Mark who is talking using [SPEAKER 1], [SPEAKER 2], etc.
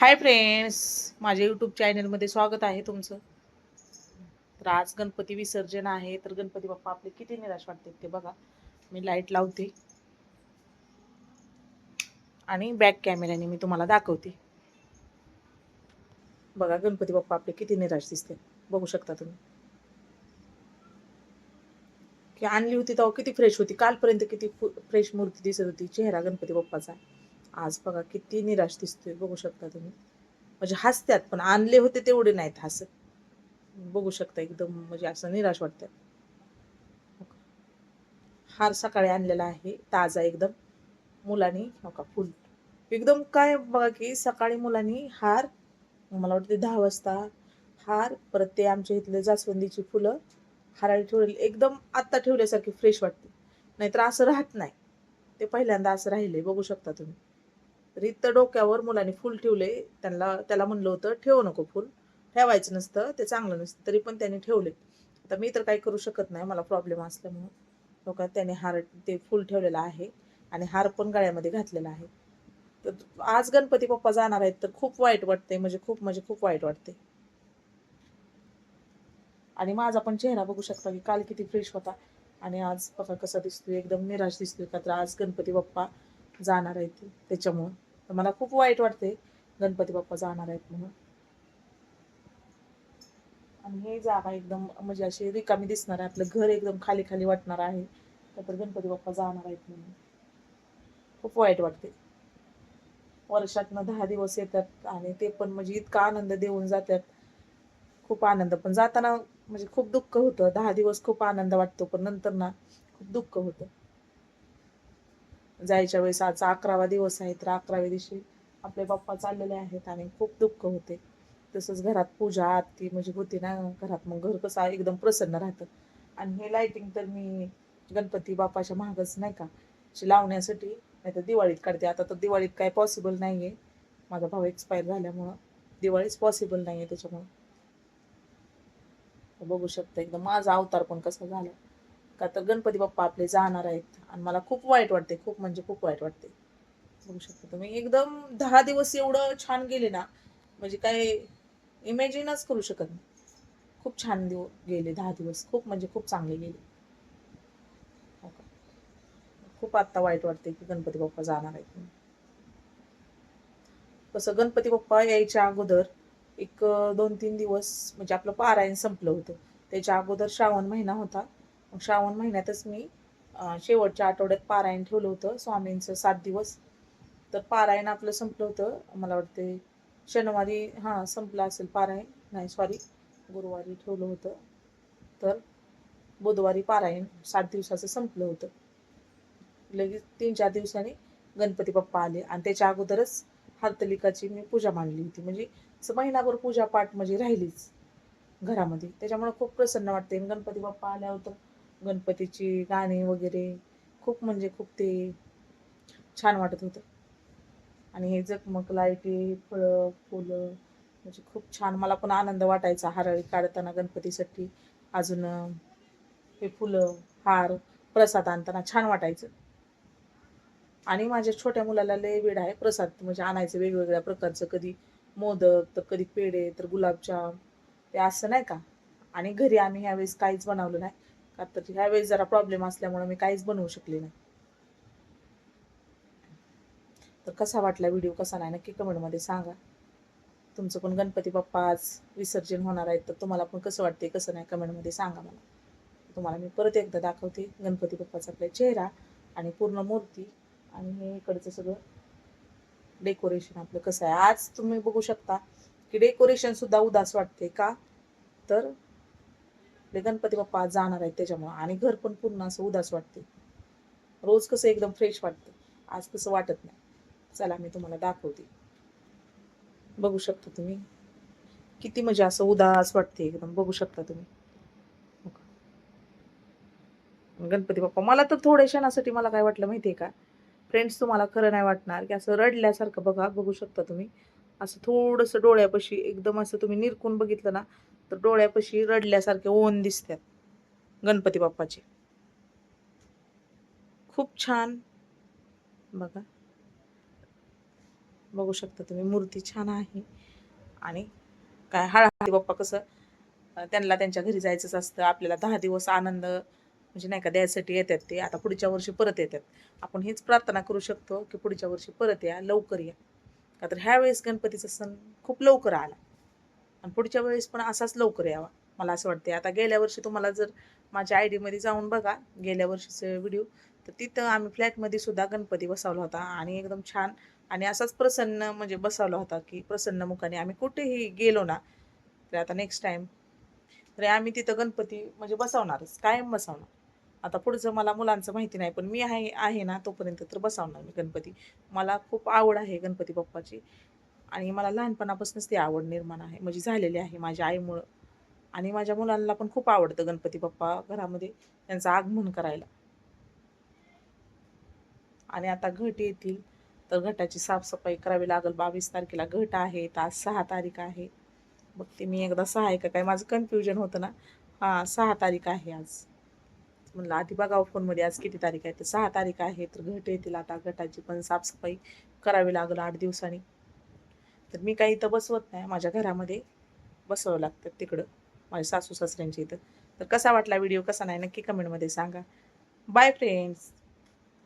[SPEAKER 1] Hi friends माझ्या YouTube चॅनलमध्ये स्वागत आहे तुमचं. तर आज गणपती विसर्जन आहे. तर गणपती बाप्पा आपले किती निराश वाटते ते बघा. मी लाइट लावते. आणि बॅक कॅमेऱ्याने मी तुम्हाला दाखवते. बघा गणपती बाप्पा आपले किती निराश दिसते. बघू शकता तुम्ही. की आणली होती तेव्हा किती फ्रेश होती. कालपर्यंत किती फ्रेश मूर्ती दिसत होती. चेहरा गणपती बाप्पाचा. आज बघा किती निराश दिसतोय बघू शकता तुम्ही. म्हणजे हसत्यात पण आणले होते तेवढे नाहीत हसत. बघू शकता एकदम म्हणजे असं निराश वाटतं हार सकाळी आणलेला आहे ताजा एकदम. मुलांनी हो का फुल. एकदम काय बघा की सकाळी मुलांनी हार मला वाटते दहा वाजता हार परत ते आमच्या इथले जास्वंदीची फुलं हाराळी ठेवलेली. एकदम आत्ता ठेवल्यासारखी फ्रेश वाटते. नाहीतर असं राहत नाही. ते पहिल्यांदा असं राहिले बघू शकता तुम्ही. रित्त डोक्यावर मुलांनी फुल ठेवले. त्यांना त्याला म्हणलं होतं ठेवू नको फुल. ठेवायचं नसतं ते चांगलं नसतं तरी पण त्यांनी ठेवले. आता मी तर काही करू शकत नाही मला प्रॉब्लेम असल्यामुळं लोकांना त्याने हार ते फुल ठेवलेलं आहे आणि हार पण गळ्यामध्ये घातलेला आहे. तर आज गणपती बाप्पा जाणार आहेत तर खूप वाईट वाटते म्हणजे खूप म्हणजे खूप वाईट वाटते आणि माझा पण चेहरा बघू शकता की काल किती फ्रेश होता. आणि आज बघा कसा दिसतोय एकदम निराश दिसतोय का? तर आज गणपती बाप्पा जाणार आहेत त्याच्यामुळं. तर मला खूप वाईट वाटते गणपती बाप्पा जाणार आहेत म्हणून. आणि हे जागा एकदम म्हणजे अशी रिकामी दिसणार आहे. आपलं घर एकदम खाली खाली वाटणार आहे. तर गणपती बाप्पा जाणार आहेत म्हणून. खूप वाईट वाटते वर्षातनं दहा दिवस येतात आणि ते पण म्हणजे इतका आनंद देऊन जातात. खूप आनंद. पण जाताना म्हणजे खूप दुःख होतं. दहा दिवस खूप आनंद वाटतो. पण नंतर ना खूप दुःख होतं. जायच्या वेळेस आज अकरावा दिवस आहे तर अकराव्या दिवशी आपले बाप्पा चाललेले आहेत आणि खूप दुःख होते. तसंच घरात पूजा आरती म्हणजे होती ना घरात. मग घर कसं एकदम प्रसन्न राहतं. आणि हे लायटिंग तर मी गणपती बाप्पाच्या महागच नाही का? लावण्यासाठी नाही तर दिवाळीत काढते. आता तर दिवाळीत काय पॉसिबल नाही आहे माझा भाऊ एक्सपायर झाल्यामुळं दिवाळीच पॉसिबल नाही आहे त्याच्यामुळं. बघू शकता एकदम माझा अवतार पण कसा झाला. का तर गणपती बाप्पा आपले जाणार आहेत. आणि मला खूप वाईट वाटते खूप म्हणजे खूप वाईट वाटते. बघू शकता तुम्ही. एकदम दहा दिवस एवढं छान गेले ना म्हणजे काय इमॅजिनच करू शकत नाही. खूप छान दिव गेले दहा दिवस. खूप म्हणजे खूप चांगले गेले. हो का? खूप आत्ता वाईट वाटते की गणपती बाप्पा जाणार आहेत कसं गणपती बाप्पा यायच्या अगोदर एक दोन तीन दिवस म्हणजे आपलं पारायण संपलं होतं. त्याच्या अगोदर श्रावण महिना होता. श्रावण महिन्यातच मी शेवटच्या आठवड्यात पारायण ठेवलं होतं. स्वामींचं सात दिवस. तर पारायण आपलं संपलं होतं. मला वाटते शनिवारी हां संपलं असेल पारायण. नाही सॉरी गुरुवारी ठेवलं होतं. तर बुधवारी पारायण सात दिवसाचं संपलं होतं. लगेच तीन चार दिवसांनी गणपती बाप्पा आले. आणि त्याच्या अगोदरच हरतलिकाची मी पूजा मांडली होती. म्हणजे असं महिनाभर पूजा पाठ म्हणजे राहिलीच घरामध्ये. त्याच्यामुळे खूप प्रसन्न वाटते आणि गणपती बाप्पा आल्यावर तर गणपतीची गाणी वगैरे खूप म्हणजे खूप ते छान वाटत होतं. आणि हे जगमग लाईटी फळं फुलं म्हणजे खूप छान. मला पण आनंद वाटायचा हारळी काढताना गणपतीसाठी. अजून हे फुलं हार प्रसाद आणताना छान वाटायचं. आणि माझ्या छोट्या मुलाला लय वेळ आहे प्रसाद. म्हणजे आणायचं वेगवेगळ्या प्रकारचं. कधी मोदक तर कधी पेढे तर गुलाबजाम. ते असं नाही का? आणि घरी आम्ही ह्यावेळेस काहीच बनवलं नाही. आता ह्यावेळेस जरा प्रॉब्लेम असल्यामुळे मी काहीच बनवू शकले नाही. तर कसा वाटला व्हिडिओ कसा नाही नक्की कमेंटमध्ये सांगा. तुमचं पण गणपती बाप्पा आज विसर्जन होणार आहे तर तुम्हाला पण कसं वाटते कसं नाही कमेंटमध्ये सांगा मला. तुम्हाला मी परत एकदा दाखवते गणपती बाप्पाचा आपला चेहरा आणि पूर्ण मूर्ती आणि हे इकडचं सगळं डेकोरेशन आपलं कसं आहे. आज तुम्ही बघू शकता की डेकोरेशनसुद्धा उदास वाटते का? तर आपले गणपती बाप्पा आज जाणार आहेत त्याच्यामुळं. आणि घर पण पूर्ण असं उदास वाटते रोज कसं एकदम फ्रेश वाटतं आज कसं वाटत नाही. चला मी तुम्हाला दाखवते. बघू शकता तुम्ही. किती म्हणजे असं उदास वाटते एकदम. बघू शकता तुम्ही. गणपती बाप्पा. मला तर थोड्या क्षणासाठी मला काय वाटलं माहितीये का? फ्रेंड्स तुम्हाला खरं नाही वाटणार की असं रडल्यासारखं बघा. बघू शकता तुम्ही. असं थोडंसं डोळ्यापाशी एकदम असं तुम्ही निरकून बघितलं ना तर डोळ्यापाशी रडल्यासारखे ओन दिसतात गणपती बाप्पाचे. खूप छान. बघा. बघू शकता तुम्ही मूर्ती छान आहे. आणि काय हळहळी बाप्पा कसं त्यांना त्यांच्या घरी जायचंच असतं. आपल्याला दहा दिवस आनंद म्हणजे नाही का द्यायसाठी येतात ते. आता पुढच्या वर्षी परत येतात. आपण हीच प्रार्थना करू शकतो की पुढच्या वर्षी परत या लवकर या. का तर ह्यावेळेस गणपतीचा सण खूप लवकर आला. आणि पुढच्या वेळेस पण असाच लवकर यावा मला असं वाटते आता गेल्या वर्षी तुम्हाला जर माझ्या आय डीमध्ये जाऊन बघा गेल्या वर्षीचे व्हिडिओ तर तिथं आम्ही फ्लॅटमध्ये सुद्धा गणपती बसवला होता आणि एकदम छान आणि असाच प्रसन्न म्हणजे बसवला होता की प्रसन्न मुखाने आम्ही कुठेही गेलो ना तर आता नेक्स्ट टाईम तर आम्ही तिथं गणपती म्हणजे बसवणारच कायम बसवणार. आता पुढचं मला मुलांचं माहिती नाही पण मी आहे आहे ना तोपर्यंत तर बसवणार मी गणपती. मला खूप आवड आहे गणपती बाप्पाची. आणि मला लहानपणापासूनच ती आवड निर्माण आहे. म्हणजे झालेली आहे माझ्या आईमुळं. आणि माझ्या मुलांना पण खूप आवडतं गणपती बाप्पा घरामध्ये त्यांचं आगमन करायला. आणि आता घट येतील तर घटाची साफसफाई करावी लागेल. बावीस तारखेला घट आहे तर आज सहा तारीख आहे. बघते मी एकदा सहा आहे का काय? माझं कन्फ्युजन होतं ना. हां सहा तारीख आहे आज. म्हणलं आधी बघावं फोनमध्ये आज किती तारीख आहे. तर सहा तारीख आहे तर घट येतील. आता घटाची पण साफसफाई करावी लागेल आठ दिवसांनी. तर मी काही इथं बसवत नाही. माझ्या घरामध्ये बसवावं लागतं तिकडं माझ्या सासू सासऱ्यांच्या इथं. तर कसा वाटला व्हिडिओ कसा नाही नक्की कमेंटमध्ये सांगा. Bye friends